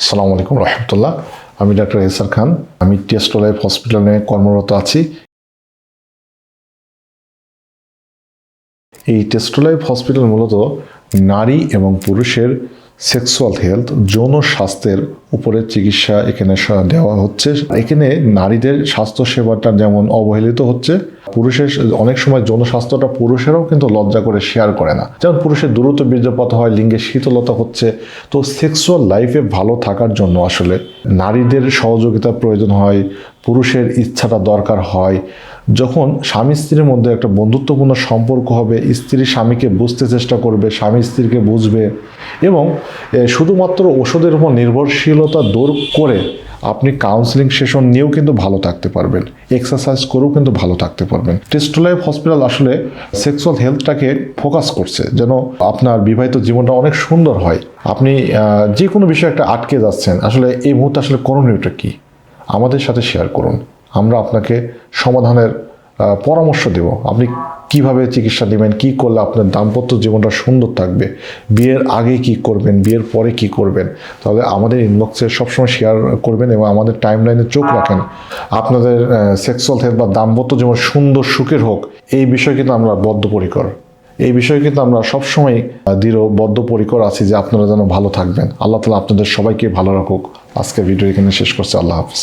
আসসালামু আলাইকুম রহমতুল্লাহ। আমি ডাক্তার এসার খান। আমি টেস্ট লাইফ হসপিটালে কর্মরত আছি। এই টেস্টোলাইফ হসপিটাল মূলত নারী এবং পুরুষের সেক্সুয়াল হেলথ, যৌন স্বাস্থ্যের উপরে চিকিৎসা এখানে দেওয়া হচ্ছে। এখানে নারীদের স্বাস্থ্য সেবাটা যেমন অবহেলিত হচ্ছে পুরুষের অনেক সময় যৌন স্বাস্থ্যটা পুরুষেরাও কিন্তু লজ্জা করে শেয়ার করে না। যেমন পুরুষের দ্রুত বীর্যপাত হয় লিঙ্গে শীতলতা হচ্ছে। তো সেক্সুয়াল লাইফে ভালো থাকার জন্য আসলে নারীদের সহযোগিতার প্রয়োজন হয়, পুরুষের ইচ্ছাটা দরকার হয়। যখন স্বামী স্ত্রীর মধ্যে একটা বন্ধুত্বপূর্ণ সম্পর্ক হবে, স্ত্রী স্বামীকে বুঝতে চেষ্টা করবে, স্বামী স্ত্রীকে বুঝবে এবং শুধুমাত্র ওষুধের উপর নির্ভরশীলতা দূর করে আপনি কাউন্সিলিং সেশন নিয়েও কিন্তু ভালো থাকতে পারবেন। এক্সারসাইজ করেও কিন্তু ভালো থাকতে পারবেন। টেস্ট লাইফ হসপিটাল আসলে সেক্সুয়াল হেলথটাকে ফোকাস করছে, যেন আপনার বিবাহিত জীবনটা অনেক সুন্দর হয়। আপনি যে কোনো বিষয়ে একটা আটকে যাচ্ছেন, আসলে এই মুহূর্তে আসলে করণীয়টা কী? আমাদের সাথে শেয়ার করুন। আমরা আপনাকে সমাধানের পরামর্শ দেব। আপনি কীভাবে চিকিৎসা নেবেন, কি করলে আপনার দাম্পত্য জীবনটা সুন্দর থাকবে, বিয়ের আগে কি করবেন, বিয়ের পরে কি করবেন, তাহলে আমাদের ইনবক্সে সবসময় শেয়ার করবেন এবং আমাদের টাইম লাইনে চোখ রাখেন। আপনাদের সেক্সুয়াল হেলথ বা দাম্পত্য জীবন সুন্দর, সুখের হোক, এই বিষয়ে কিন্তু আমরা বদ্ধপরিকর। এই বিষয়ে কিন্তু আমরা সবসময় দৃঢ়, বদ্ধপরিকর আছি যে আপনারা যেন ভালো থাকবেন। আল্লাহ তালা আপনাদের সবাইকে ভালো রাখুক। আজকে ভিডিও এখানে শেষ করছে। আল্লাহ হাফিজ।